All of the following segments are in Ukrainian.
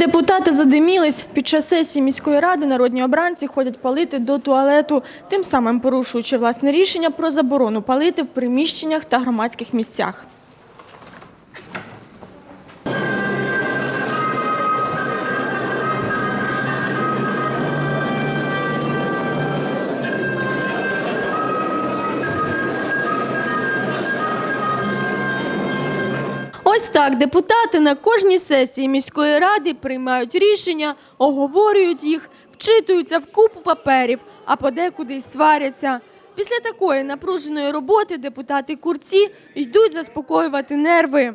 Депутати задимілись. Під час сесії міської ради народні обранці ходять палити до туалету, тим самим порушуючи власне рішення про заборону палити в приміщеннях та громадських місцях. Ось так депутати на кожній сесії міської ради приймають рішення, оговорюють їх, вчитуються в купу паперів, а подекуди й сваряться. Після такої напруженої роботи депутати курці йдуть заспокоювати нерви.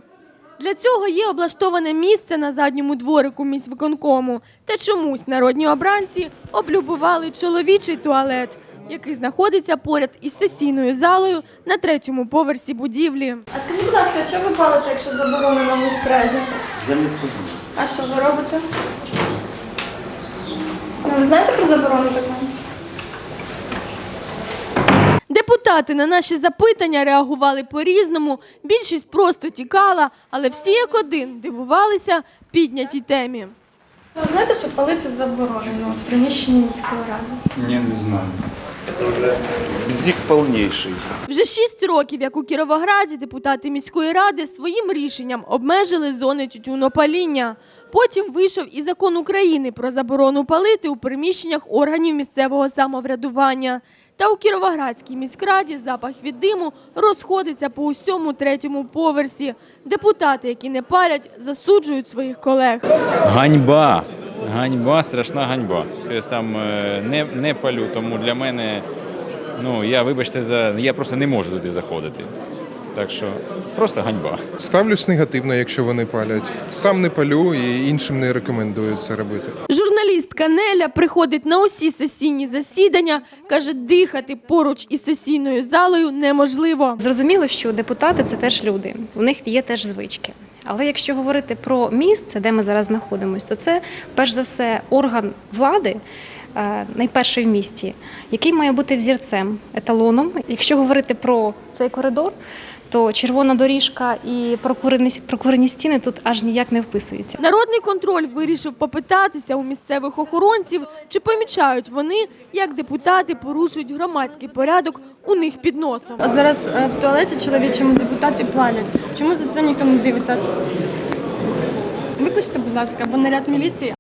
Для цього є облаштоване місце на задньому дворику міськвиконкому. Та чомусь народні обранці облюбували чоловічий туалет, який знаходиться поряд із сесійною залою на третьому поверсі будівлі. А скажіть, будь ласка, що ви палите, якщо заборонено в міськраді? Я не вхожу. А що ви робите? Ну, ви знаєте про заборону таку? Депутати на наші запитання реагували по-різному. Більшість просто тікала, але всі як один дивувалися піднятій темі. Ви знаєте, що палити заборонено в приміщенні міської ради? Ні, не знаю. Зік повніший. Вже шість років, як у Кіровограді, депутати міської ради своїм рішенням обмежили зони тютюнопаління. Потім вийшов і закон України про заборону палити у приміщеннях органів місцевого самоврядування. Та у Кіровоградській міськраді запах від диму розходиться по усьому третьому поверсі. Депутати, які не палять, засуджують своїх колег. Ганьба. Ганьба, страшна ганьба. Я сам е, не, не палю, тому для мене, ну я вибачте за. Я просто не можу туди заходити. Так що просто ганьба. Ставлюсь негативно, якщо вони палять. Сам не палю і іншим не рекомендую це робити. Журналістка Неля приходить на усі сесійні засідання, каже, дихати поруч із сесійною залою неможливо. Зрозуміло, що депутати це теж люди, у них є теж звички. Але якщо говорити про місце, де ми зараз знаходимося, то це перш за все орган влади. е, Найперший в місті, який має бути взірцем, еталоном. Якщо говорити про цей коридор, то червона доріжка і прокурені, прокурені стіни тут аж ніяк не вписуються. Народний контроль вирішив попитатися у місцевих охоронців, чи помічають вони, як депутати порушують громадський порядок у них під носом. От зараз е, в туалеті чоловічому депутати палять. Чому за цим ніхто не дивиться? Викличте, будь ласка, або наряд міліції.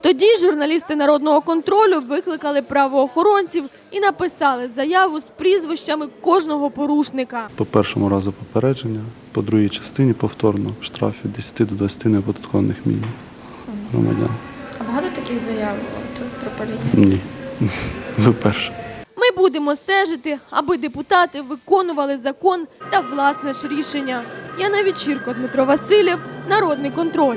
Тоді журналісти народного контролю викликали правоохоронців і написали заяву з прізвищами кожного порушника. По першому разу попередження, по другій частині повторно штраф від 10 до 20 неоподаткованих мінімум громадян. А багато таких заяв тут про поліцію? Ні. Ви. Ми будемо стежити, аби депутати виконували закон та власне ж рішення. Яна Вечірко, Дмитро Васильєв, Народний контроль.